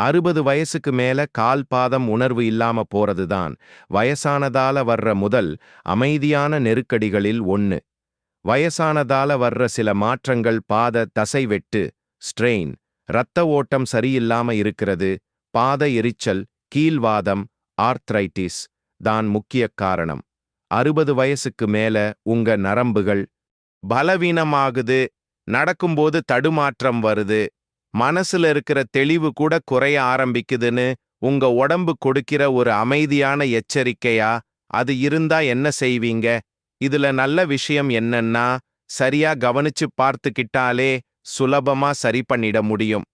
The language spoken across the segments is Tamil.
அறுபது வயசுக்கு மேல கால் பாதம் உணர்வு இல்லாம போறதுதான். வயசானதால வர்ற முதல் அமைதியான நெருக்கடிகளில் ஒன்னு வயசானதால வர்ற சில மாற்றங்கள் பாத தசை வெட்டு ஸ்ட்ரெயின் இரத்த ஓட்டம் சரியில்லாம இருக்கிறது பாத எரிச்சல் கீழ்வாதம் ஆர்த்ரைட்டிஸ் தான் முக்கிய காரணம். அறுபது வயசுக்கு மேல உங்க நரம்புகள் பலவீனமாகுது நடக்கும்போது தடுமாற்றம் வருது மனசுல இருக்கிற தெளிவு கூட குறைய ஆரம்பிக்குதுன்னு உங்க உடம்பு கொடுக்கிற ஒரு அமைதியான எச்சரிக்கையா? அது இருந்தா என்ன செய்வீங்க? இதுல நல்ல விஷயம் என்னன்னா சரியா கவனிச்சு பார்த்துக்கிட்டாலே சுலபமா சரி பண்ணிட முடியும்.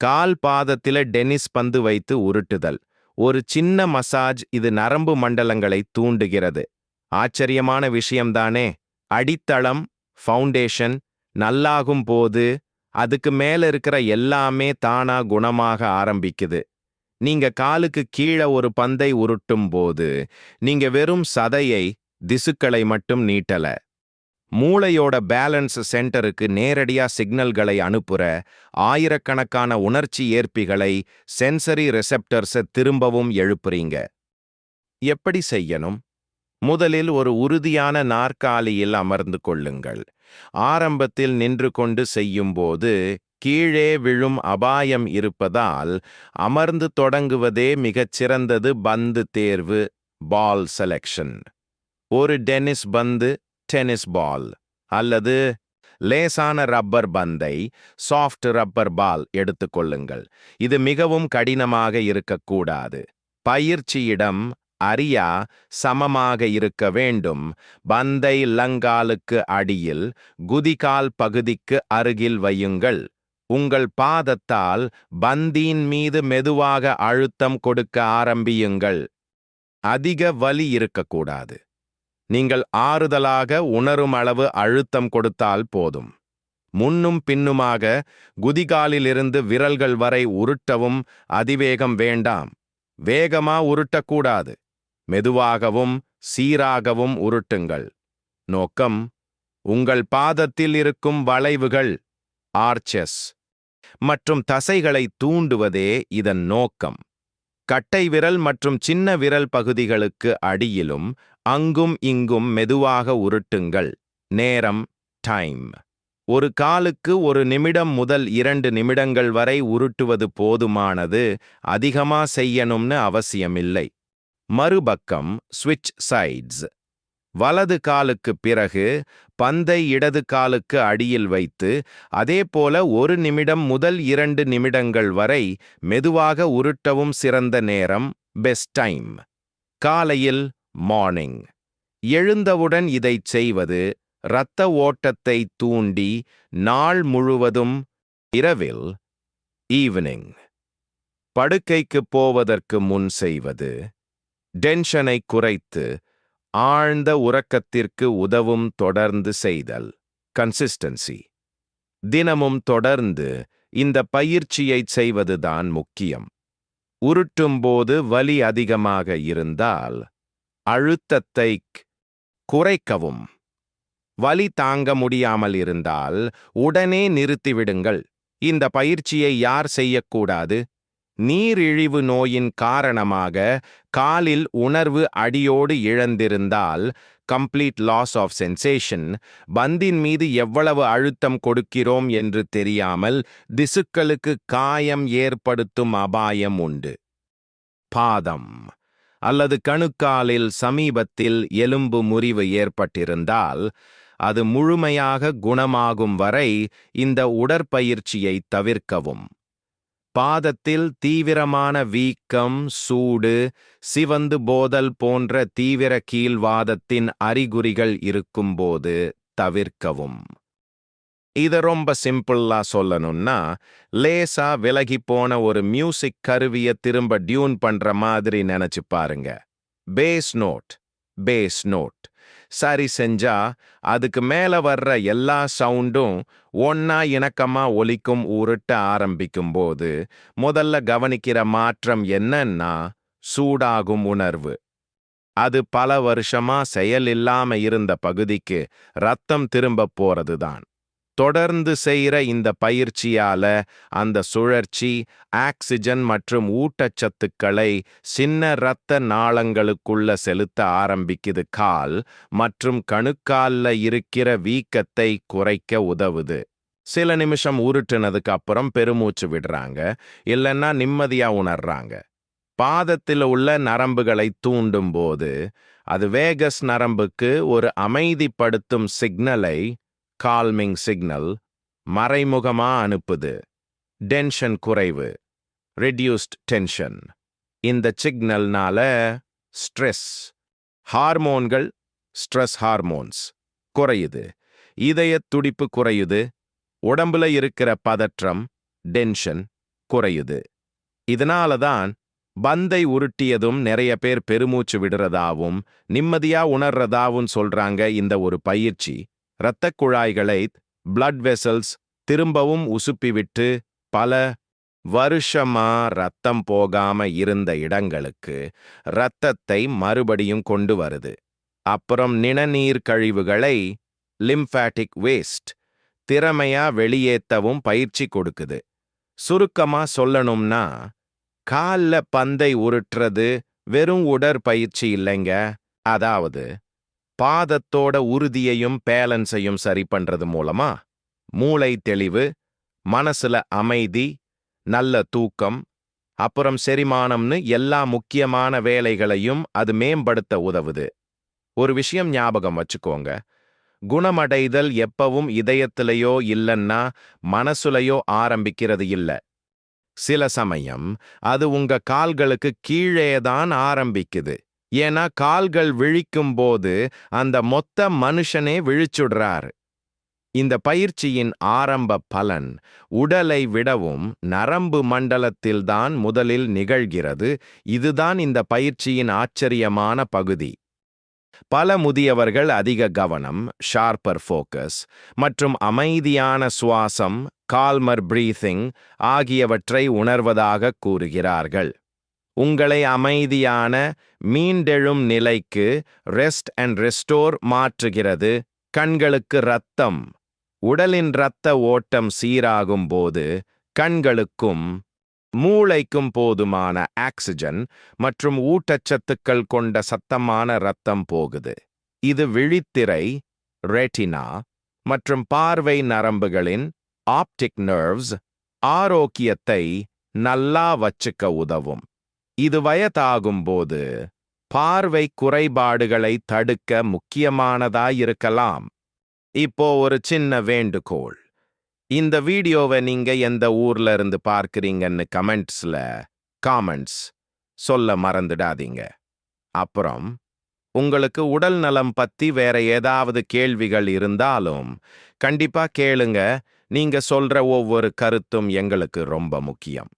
கால் பாதத்தில டென்னிஸ் பந்து வைத்து உருட்டுதல். ஒரு சின்ன மசாஜ் இது நரம்பு மண்டலங்களை தூண்டுகிறது. ஆச்சரியமான விஷயம்தானே அடித்தளம் ஃபவுண்டேஷன் நல்லாகும் போது அதுக்கு மேல இருக்கிற எல்லாமே தானா குணமாக ஆரம்பிக்குது. நீங்க காலுக்கு கீழே ஒரு பந்தை உருட்டும் போது நீங்க வெறும் சதையை திசுக்களை மட்டும் நீட்டல. மூளையோட பேலன்ஸ் சென்டருக்கு நேரடியா சிக்னல்களை அனுப்புற ஆயிரக்கணக்கான உணர்ச்சி ஏற்பிகளை சென்சரி ரிசெப்டர்ஸை திரும்பவும் எழுப்புறீங்க. எப்படி செய்யணும்? முதலில் ஒரு உறுதியான நாற்காலியில் அமர்ந்து கொள்ளுங்கள். ஆரம்பத்தில் நின்று கொண்டு செய்யும்போது கீழே விழும் அபாயம் இருப்பதால் அமர்ந்து தொடங்குவதே மிகச் சிறந்தது பந்து தேர்வு பால் செலெக்ஷன் ஒரு டென்னிஸ் பந்து டென்னிஸ் பால் அல்லது லேசான ரப்பர் பந்தை சாஃப்ட் ரப்பர் பால் எடுத்துக்கொள்ளுங்கள் இது மிகவும் கடினமாக இருக்கக்கூடாது. பயிற்சியிடம் அரியா சமமாக இருக்க வேண்டும். பந்தை லங்காலுக்கு அடியில் குதிகால் பகுதிக்கு அருகில் வையுங்கள். உங்கள் பாதத்தால் பந்தியின் மீது மெதுவாக அழுத்தம் கொடுக்க ஆரம்பியுங்கள். அதிக வலி இருக்கக்கூடாது. நீங்கள் ஆறுதலாக உணரும் அளவு அழுத்தம் கொடுத்தால் போதும். முன்னும் பின்னுமாக குதிகாலிலிருந்து விரல்கள் வரை உருட்டவும் அதிவேகம் வேண்டாம். வேகமா உருட்டக்கூடாது. மெதுவாகவும் சீராகவும் உருட்டுங்கள். நோக்கம் உங்கள் பாதத்தில் இருக்கும் வளைவுகள் ஆர்ச்சஸ் மற்றும் தசைகளை தூண்டுவதே இதன் நோக்கம். கட்டை விரல் மற்றும் சின்ன விரல் பகுதிகளுக்கு அடியிலும் அங்கும் இங்கும் மெதுவாக உருட்டுங்கள். நேரம் டைம் ஒரு காலுக்கு ஒரு நிமிடம் முதல் இரண்டு நிமிடங்கள் வரை உருட்டுவது போதுமானது அதிகமா செய்யணும்னு அவசியமில்லை. மறுபக்கம் ஸ்விட்ச் சைட்ஸ் வலது காலுக்கு பிறகு பந்தை இடது காலுக்கு அடியில் வைத்து அதேபோல ஒரு நிமிடம் முதல் இரண்டு நிமிடங்கள் வரை மெதுவாக உருட்டவும் சிறந்த நேரம் பெஸ்ட் டைம் காலையில் மார்னிங் எழுந்தவுடன் இதைச் செய்வது இரத்த ஓட்டத்தை தூண்டி நாள் முழுவதும் இரவில் ஈவினிங் படுக்கைக்குப் போவதற்கு முன் செய்வது. டென்ஷனை குறைத்து ஆழ்ந்த உறக்கத்திற்கு உதவும் தொடர்ந்து செய்தல் கன்சிஸ்டன்சி தினமும் தொடர்ந்து இந்த பயிற்சியைச் செய்வதுதான் முக்கியம். உருட்டும்போது வலி அதிகமாக இருந்தால் அழுத்தத்தை குறைக்கவும். வலி தாங்க முடியாமல் இருந்தால் உடனே நிறுத்திவிடுங்கள். இந்த பயிற்சியை யார் செய்யக்கூடாது? நீரிழிவு நோயின் காரணமாக காலில் உணர்வு அடியோடு இழந்திருந்தால் கம்ப்ளீட் லாஸ் ஆஃப் சென்சேஷன் பந்தின் மீது எவ்வளவு அழுத்தம் கொடுக்கிறோம் என்று தெரியாமல் திசுக்களுக்கு காயம் ஏற்படுத்தும் அபாயம் உண்டு. பாதம். அல்லது கணுக்காலில் சமீபத்தில் எலும்பு முறிவு ஏற்பட்டிருந்தால் அது முழுமையாக குணமாகும் வரை இந்த உடற்பயிற்சியை தவிர்க்கவும். பாதத்தில் தீவிரமான வீக்கம் சூடு சிவந்து போதல் போன்ற தீவிர கீழ்வாதத்தின் அறிகுறிகள் இருக்கும்போது தவிர்க்கவும். இத ரொம்ப சிம்பிளா சொல்லணும்னா லேசா விலகி போன ஒரு மியூசிக் கருவியை திரும்ப டியூன் பண்ற மாதிரி நினைச்சு பாருங்க. பேஸ் நோட் பேஸ் நோட் சரி செஞ்சா அதுக்கு மேல வர்ற எல்லா சவுண்டும் ஒன்னா இணக்கமா ஒலிக்கும் உருட்ட ஆரம்பிக்கும் போது முதல்ல கவனிக்கிற மாற்றம் என்னன்னா சூடாகும் உணர்வு. அது பல வருஷமா செயல் இல்லாம இருந்த பகுதிக்கு ரத்தம் திரும்ப போறதுதான். தொடர்ந்து செய்யற இந்த பயிற்சியால அந்த சுழற்சி ஆக்சிஜன் மற்றும் ஊட்டச்சத்துக்களை சின்ன இரத்த நாளங்களுக்குள்ள செலுத்த ஆரம்பிக்குது. கால் மற்றும் கணுக்கால்ல இருக்கிற வீக்கத்தை குறைக்க உதவுது. சில நிமிஷம் உருட்டுனதுக்கு அப்புறம் பெருமூச்சு விடுறாங்க. இல்லைன்னா நிம்மதியா உணர்றாங்க. பாதத்தில் உள்ள நரம்புகளை தூண்டும் போது அது வேகஸ் நரம்புக்கு ஒரு அமைதிப்படுத்தும் சிக்னலை கால்மிங் சிக்னல் மறைமுகமா அனுப்புது. டென்ஷன் குறைவு. ரெடியூஸ்ட் டென்ஷன் இந்த சிக்னல்னால ஸ்ட்ரெஸ் ஹார்மோன்கள் ஸ்ட்ரெஸ் ஹார்மோன்ஸ் குறையுது. இதய துடிப்பு குறையுது. உடம்புல இருக்கிற பதற்றம் டென்ஷன் குறையுது. இதனால தான் பந்தை உருட்டியதும் நிறைய பேர் பெருமூச்சு விடுறதாவும் நிம்மதியா உணர்றதாவும் சொல்றாங்க இந்த ஒரு பயிற்சி. இரத்தக் குழாய்களை பிளட் வெசல்ஸ் திரும்பவும் உசுப்பிவிட்டு பல வருஷமா ரத்தம் போகாம இருந்த இடங்களுக்கு இரத்தத்தை மறுபடியும் கொண்டு வருது. அப்புறம் நிணநீர் கழிவுகளை லிம்ஃபேட்டிக் வேஸ்ட் திறமையா வெளியேத்தவும் பயிற்சி கொடுக்குது. சுருக்கமா சொல்லணும்னா கால்ல பந்தை உருட்டுறது வெறும் உடற்பயிற்சி இல்லைங்க. அதாவது பாதத்தோட உறுதியையும் பேலன்ஸையும் சரி பண்றது மூலமா மூளை தெளிவு மனசுல அமைதி நல்ல தூக்கம் அப்புறம் செரிமானம்னு எல்லா முக்கியமான வேலைகளையும் அது மேம்படுத்த உதவுது. ஒரு விஷயம் ஞாபகம் வச்சுக்கோங்க. குணமடைதல் எப்பவும் இதயத்திலேயோ இல்லன்னா மனசுலையோ ஆரம்பிக்கிறது இல்ல. சில சமயம் அது உங்க கால்களுக்கு கீழே தான் ஆரம்பிக்குது. ஏன்னா கால்கள் விழிக்கும் போது அந்த மொத்த மனுஷனே விழிச்சுடுறார். இந்த பயிற்சியின் ஆரம்ப பலன் உடலை விடவும் நரம்பு மண்டலத்தில்தான் முதலில் நிகழ்கிறது. இதுதான் இந்த பயிற்சியின் ஆச்சரியமான பகுதி. பல முதியவர்கள் அதிக கவனம் ஷார்ப்பர் ஃபோக்கஸ் மற்றும் அமைதியான சுவாசம் கால்மர் பிரீத்திங் ஆகியவற்றை உணர்வதாக கூறுகிறார்கள். உங்களை அமைதியான மீண்டெழும் நிலைக்கு ரெஸ்ட் அண்ட் ரெஸ்டோர் மாற்றுகிறது. கண்களுக்கு இரத்தம். உடலின் இரத்த ஓட்டம் சீராகும் போது கண்களுக்கும் மூளைக்கும் போதுமான ஆக்சிஜன் மற்றும் ஊட்டச்சத்துக்கள் கொண்ட சத்தமான இரத்தம் போகுது. இது விழித்திரை ரெட்டினா மற்றும் பார்வை நரம்புகளின் ஆப்டிக் நர்வ்ஸ் ஆரோக்கியத்தை நல்லா வச்சுக்க உதவும். இது வயதாகும்போது பார்வை குறைபாடுகளை தடுக்க முக்கியமானதாயிருக்கலாம். இப்போ ஒரு சின்ன வேண்டுகோள். இந்த வீடியோவை நீங்க எந்த ஊர்ல இருந்து பார்க்கறீங்கன்னு கமெண்ட்ஸ்ல காமெண்ட்ஸ் சொல்ல மறந்துடாதீங்க. அப்புறம் உங்களுக்கு உடல் நலம் பத்தி வேற ஏதாவது கேள்விகள் இருந்தாலும் கண்டிப்பா கேளுங்க. நீங்க சொல்ற ஒவ்வொரு கருத்தும் எங்களுக்கு ரொம்ப முக்கியம்.